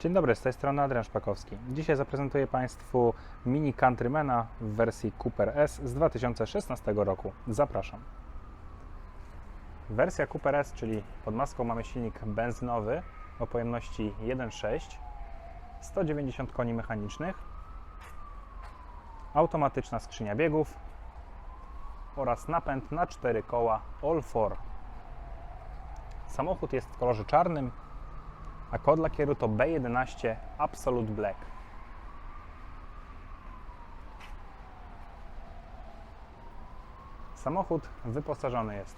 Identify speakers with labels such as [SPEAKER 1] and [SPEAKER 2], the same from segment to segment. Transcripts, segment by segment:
[SPEAKER 1] Dzień dobry, z tej strony Adrian Szpakowski. Dzisiaj zaprezentuję Państwu Mini Countrymana w wersji Cooper S z 2016 roku. Zapraszam. Wersja Cooper S, czyli pod maską mamy silnik benzynowy o pojemności 1.6, 190 koni mechanicznych, automatyczna skrzynia biegów oraz napęd na 4 koła All 4. Samochód jest w kolorze czarnym, a kod lakieru to B11 Absolute Black. Samochód wyposażony jest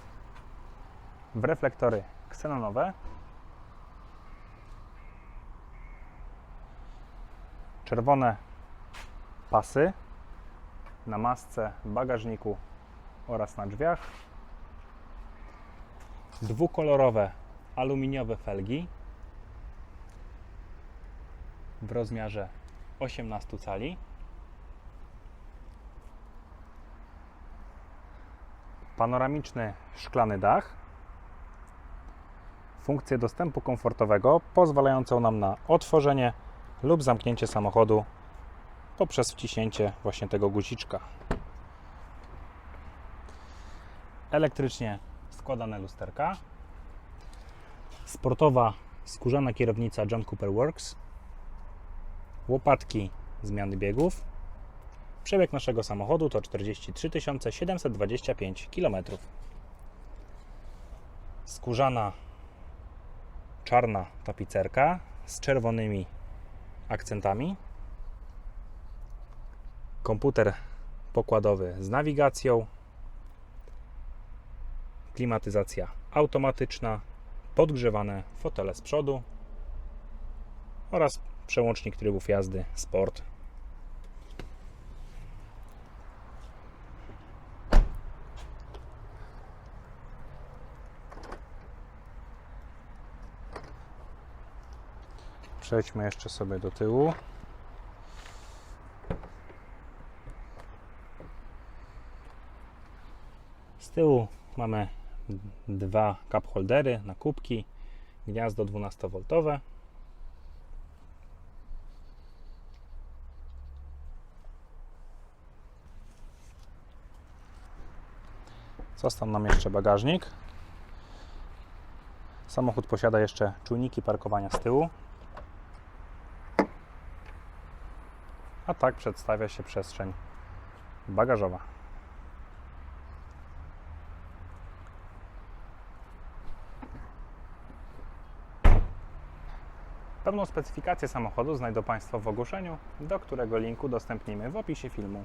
[SPEAKER 1] w reflektory ksenonowe, czerwone pasy na masce, bagażniku oraz na drzwiach, dwukolorowe aluminiowe felgi w rozmiarze 18 cali. Panoramiczny szklany dach. Funkcję dostępu komfortowego pozwalającą nam na otworzenie lub zamknięcie samochodu poprzez wciśnięcie właśnie tego guziczka. Elektrycznie składane lusterka. Sportowa skórzana kierownica John Cooper Works łopatki zmiany biegów. Przebieg naszego samochodu to 43 725 km. Skórzana czarna tapicerka z czerwonymi akcentami. Komputer pokładowy z nawigacją. Klimatyzacja automatyczna, podgrzewane fotele z przodu oraz przełącznik trybów jazdy Sport. Przejdźmy jeszcze sobie do tyłu. Z tyłu mamy dwa cup holdery na kubki, gniazdo 12V. Został nam jeszcze bagażnik. Samochód posiada jeszcze czujniki parkowania z tyłu. A tak przedstawia się przestrzeń bagażowa. Pełną specyfikację samochodu znajdą Państwo w ogłoszeniu, do którego linku udostępnimy w opisie filmu.